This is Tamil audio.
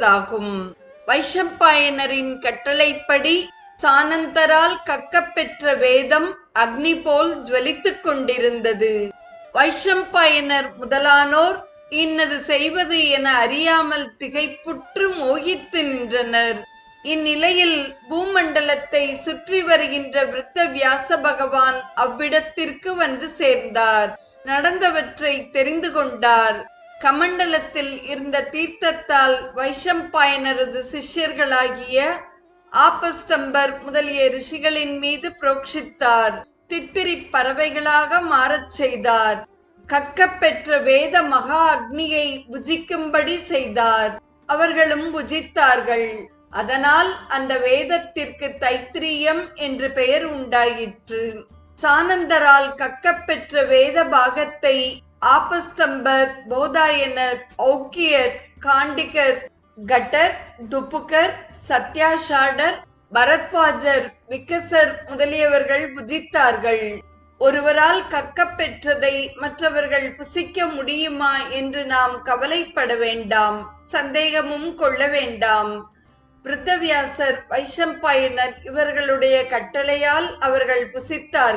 என்பதாகும் வைஷம்பாயனரின் கட்டளைப்படி சானந்தரால் கக்கப்பெற்ற வேதம் அக்னி போல் ஜுவலித்துக் கொண்டிருந்தது. வைஷம்பாயனர் முதலானோர் இன்னது செய்வது என அறியாமல் திகைப்புற்று மோகித்து நின்றனர். இந்நிலையில் பூமண்டலத்தை சுற்றி வருகின்ற விருத்த வியாச பகவான் அவ்விடத்திற்கு வந்து சேர்ந்தார். நடந்தவற்றை தெரிந்து கொண்டார். கமண்டலத்தில் இருந்த தீர்த்தத்தால் வைஷம்பாயனரது சிஷ்யர்களாகிய ஆபஸ்தம்பர் முதலிய ரிஷிகளின் மீது புரோக்ஷித்தார். தித்திரி பறவைகளாக மாறச் செய்தார். கக்கப்பெற்ற வேத மகா அக்னியை புஜிக்கும்படி செய்தார். அவர்களும் புஜித்தார்கள். அதனால் அந்த வேதத்திற்கு தைத்திரியம் என்று பெயர் உண்டாயிற்று. சானந்தரால் கக்கப்பெற்ற வேத பாகத்தை ஆபஸ்தம்பர் போதாயனர் ஔக்கியர் காண்டிகர் கட்டர் துப்புகர் சத்யாஷாடர் பரத்வாஜர் விக்கசர் முதலியவர்கள் புஜித்தார்கள். ஒருவரால் கக்கப்பெற்றதை மற்றவர்கள் புசிக்க முடியுமா என்று நாம் கவலைப்பட வேண்டாம் சந்தேகமும் கொள்ள வேண்டாம். பிருத்தவியாசர் வைஷம்பாயனர் இவர்களுடைய கட்டளையால் அவர்கள் புசித்தார்கள்.